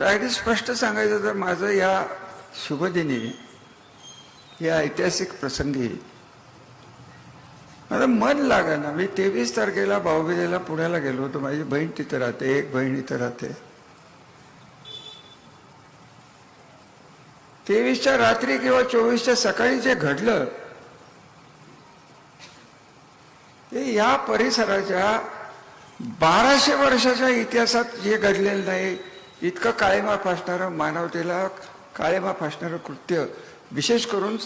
अगदी स्पष्ट सांगायचं तर माझं या शुभदिनी या ऐतिहासिक प्रसंगी माझं मन ना. मी तेवीस तारखेला भाऊबीजेला पुण्याला गेलो होतो. माझी बहीण तिथं राहते एक बहीण इथं राहते. तेवीसच्या रात्री किंवा चोवीसच्या सकाळी जे घडलं ते या परिसराच्या बाराशे वर्षाच्या इतिहासात जे घडलेलं नाही इतकं काळेमा फासणारं मानवतेला काळेमा फासणारं कृत्य. विशेष करून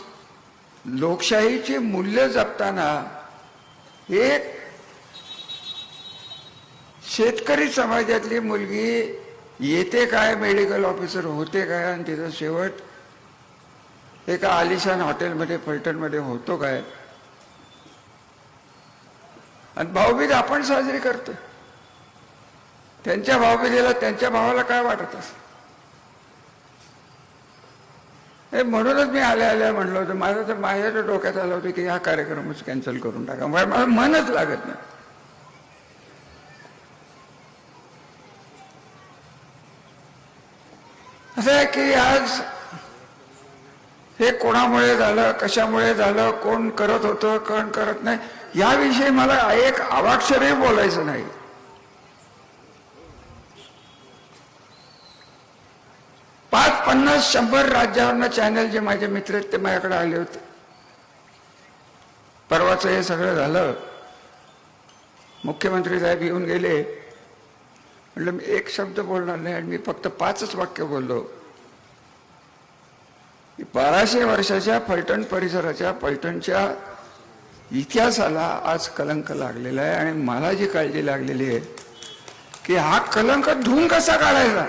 लोकशाहीची मूल्य जपताना एक शेतकरी समाजातली मुलगी येते काय मेडिकल ऑफिसर होते काय आणि तिचं शेवट एका आलिशान हॉटेलमध्ये फलटणमध्ये होतो काय? आणि भाऊबीज आपण साजरी करतो त्यांच्या भाऊबीजेला त्यांच्या भावाला काय वाटत असं हे म्हणूनच मी आल्या आल्या म्हणलं होतं. माझं तर माझ्याच्या तर डोक्यात आलं होतं की हा कार्यक्रमच कॅन्सल करून टाका. म्हणजे मला मनच लागत नाही. असं आहे की आज हे कोणामुळे झालं कशामुळे झालं कोण करत होतं कोण करत नाही याविषयी मला एक अवाक्षरही बोलायचं नाही. पाच पन्नास शंभर राज्यावरनं चॅनल जे माझे मित्र आहेत ते माझ्याकडे आले होते. परवाचं हे सगळं झालं. मुख्यमंत्री साहेब येऊन गेले. म्हटलं मी एक शब्द बोलणार नाही आणि मी फक्त पाचच वाक्य बोललो. की बाराशे वर्षाच्या फलटण परिसराच्या फलटणच्या इतिहासाला आज कलंक लागलेला आहे आणि मला जी काळजी लागलेली आहे की हा कलंक धुवून कसा काढायचा?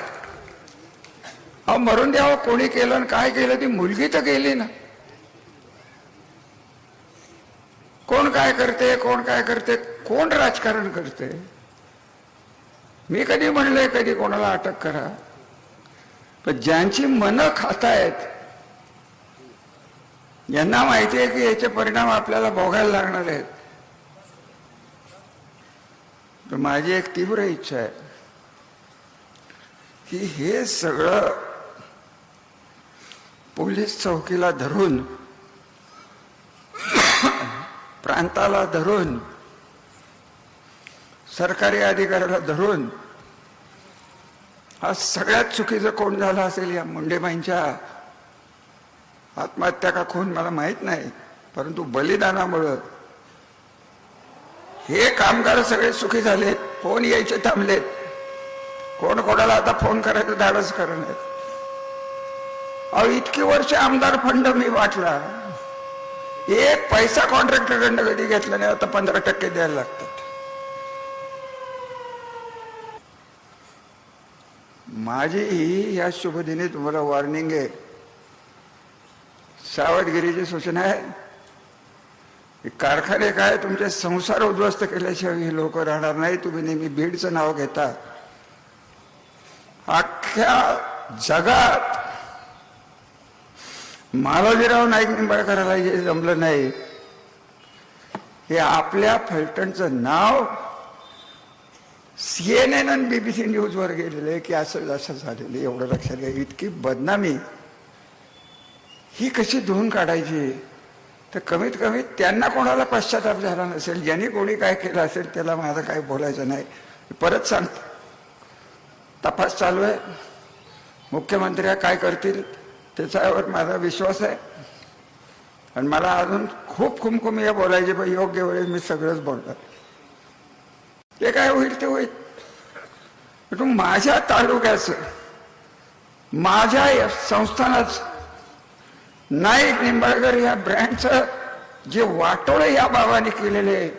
अहो मरून द्यावं कोणी केलं आणि काय केलं ती मुलगी तर गेली ना. कोण काय करते कोण काय करते कोण राजकारण करते? मी कधी म्हणलंय कधी कोणाला अटक करा. पण ज्यांची मनं खातायत यांना माहिती आहे की याचे परिणाम आपल्याला भोगायला लागणार आहेत. तर माझी एक तीव्र इच्छा आहे की हे सगळं पोलीस चौकीला धरून प्रांताला धरून सरकारी अधिकाऱ्याला धरून हा सगळ्यात चुकीचं कोण झालं असेल या मुंडेबाईंच्या आत्महत्या का खून मला माहीत नाही परंतु बलिदानामुळं हे कामगार सगळे सुखी झालेत फोन यायचे थांबलेत. कोण कोणाला आता फोन करायचं धाडस करणार? अहो इतकी वर्ष आमदार फंड मी वाटला. एक पैसा कॉन्ट्रॅक्टरकडनं कधी घेतला नाही आता पंधरा टक्के द्यायला लागतात. माझी ही ह्या शुभदिनी तुम्हाला वॉर्निंग आहे. सावधगिरीची सूचना आहे. हे कारखाने काय तुमचे संसार उद्ध्वस्त केल्याशिवाय हे लोक राहणार नाही तुम्ही नेहमी बीडचं नाव घेता. अख्ख्या जगात मालोजीराव नाईक निंबाळकराला हे जमलं नाही. हे आपल्या फलटणचं नाव सीएनएन आणि बीबीसी न्यूजवर गेलेलं आहे की असं असं झालेलं आहे, एवढं लक्षात घ्या. इतकी बदनामी. ही कशी धुवून काढायची? तर कमीत कमी त्यांना कोणाला पश्चाताप झाला नसेल ज्यांनी कोणी काय केलं असेल त्याला माझं काय बोलायचं नाही. परत सांगतो. तपास चालू आहे. मुख्यमंत्री काय करतील? त्याच्यावर माझा विश्वास आहे. आणि मला अजून खूप खुमखुमी बोलायचे पण योग्य वेळेस मी सगळंच बोलणार ते काय होईल ते होईल. तू माझ्या तालुक्याचं माझ्या या संस्थानाचं नाईक निंबाळकर या ब्रँडचं जे वाटोळ या बाबाने केलेले आहे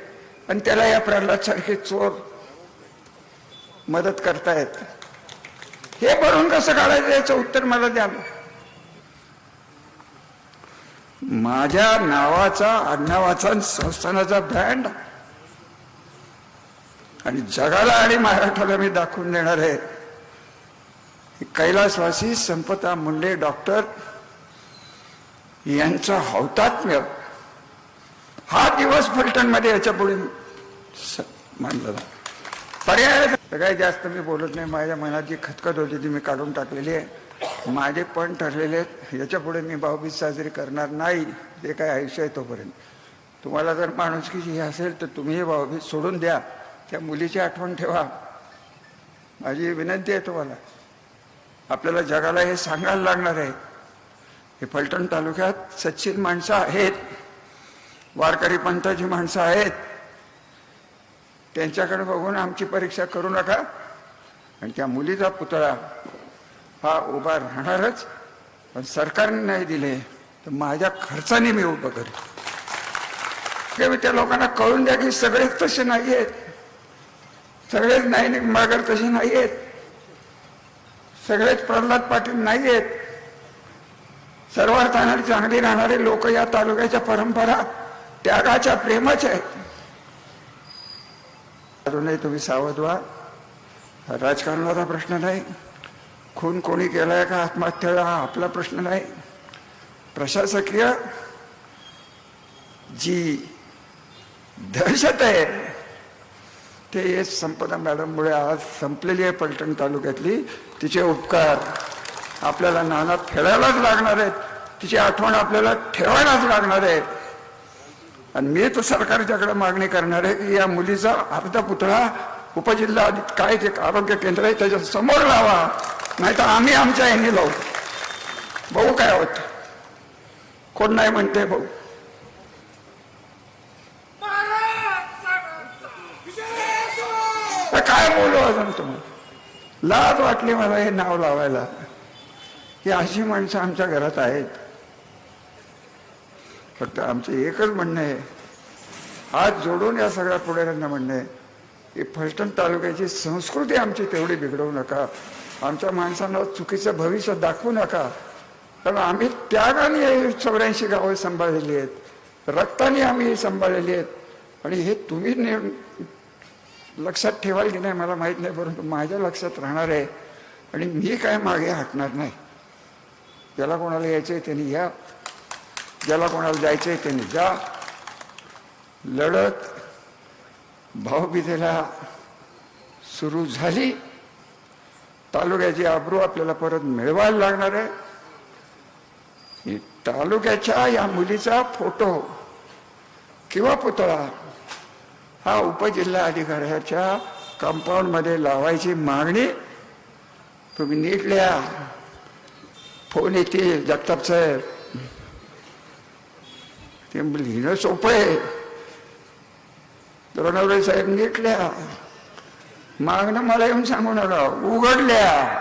आणि त्याला या प्रल्हाद सारखे चोर मदत करतायत. हे भरून कसं काढायचं याचं उत्तर मला द्या माझ्या नावाचा आडनावाचा संस्थानाचा ब्रँड आणि जगाला आणि महाराष्ट्राला मी दाखवून देणार आहे. कैलासवासी संपता मुंडे डॉक्टर यांचं हौतात्म्य. हा दिवस फलटणमध्ये याच्यापुढे मानला पर्याय सगळ्यात जास्त मी बोलत नाही. माझ्या मनात जी खतखत होती ती मी काढून टाकलेली आहे. माझे पण ठरलेले आहेत. याच्यापुढे मी भाऊबीज साजरी करणार नाही जे काय आयुष्य आहे तोपर्यंत. तुम्हाला जर माणुसकीची हे असेल तर तुम्ही हे भाऊबीज सोडून द्या. त्या मुलीची आठवण ठेवा. माझी विनंती आहे तुम्हाला. आपल्याला जगाला हे सांगायला लागणार आहे. हे फलटण तालुक्यात सच्चित माणसं आहेत. वारकरी पंथाची माणसं आहेत. त्यांच्याकडे बघून आमची परीक्षा करू नका. आणि त्या मुलीचा पुतळा हा उभा राहणारच पण सरकारने नाही दिले तर माझ्या खर्चाने मी उभं करेन. किंवा त्या लोकांना कळून द्या की सगळेच तसे नाही आहेत सगळेच नाही निंबाळकर तसे नाही आहेत सगळेच प्रल्हाद पाटील नाही आहेत सर्वात चांगली राहणारे लोक या तालुक्याच्या परंपरा त्यागाच्या प्रेमाच्या आहेत. अजूनही तुम्ही सावध व्हा. राजकारणाचा प्रश्न नाही. खून कोणी केलाय का आत्महत्या? हा आपला प्रश्न नाही. प्रशासकीय जी दहशत आहे ते हे संपदा मॅडममुळे आज संपलेली आहे पलटण तालुक्यातली. तिचे उपकार आपल्याला नानात फेडायलाच लागणार आहेत. तिची आठवण आपल्याला ठेवायलाच लागणार आहे आणि मी तर सरकारच्याकडे मागणी करणार आहे की या मुलीचा अर्धा पुतळा उपजिल्हा काय ते आरोग्य केंद्र आहे त्याच्यासमोर लावा. नाही तर आम्ही आमच्या यांनी लावू. भाऊ काय होत कोण नाही म्हणते भाऊ? तर काय बोलू अजून तुम्हाला लाज वाटली मला हे नाव लावायला. की अशी माणसं आमच्या घरात आहेत. फक्त आमचं एकच म्हणणं आहे. हात जोडून या सगळ्या पुढाऱ्यांना म्हणणं आहे की फलटण तालुक्याची संस्कृती आमची तेवढी बिघडवू नका. आमच्या माणसांना चुकीचं भविष्य दाखवू नका. कारण आम्ही त्यागाने चौऱ्याऐंशी गावं सांभाळलेली आहेत. रक्ताने आम्ही सांभाळलेली आहेत. आणि हे तुम्ही ने लक्षात ठेवाल की नाही मला माहीत नाही परंतु माझ्या लक्षात राहणार आहे. आणि मी काय मागे हटणार नाही. ज्याला कोणाला यायचं आहे त्यांनी या. ज्याला कोणाला जायचं आहे त्यांनी जा. लढत भाऊबीजेला सुरू झाली. तालुक्याची आबरू आपल्याला परत मिळवायला लागणार आहे. तालुक्याच्या या मुलीचा फोटो किंवा पुतळा हा उपजिल्हा अधिकाऱ्याच्या कंपाऊंडमध्ये लावायची मागणी तुम्ही नीट लिहा फोन येतील जगताप साहेब ते लिहिणं सोपं आहे. द्रोणावळे साहेब नीट लिहा मागणं मला येऊन सांगू नका. उघडल्या.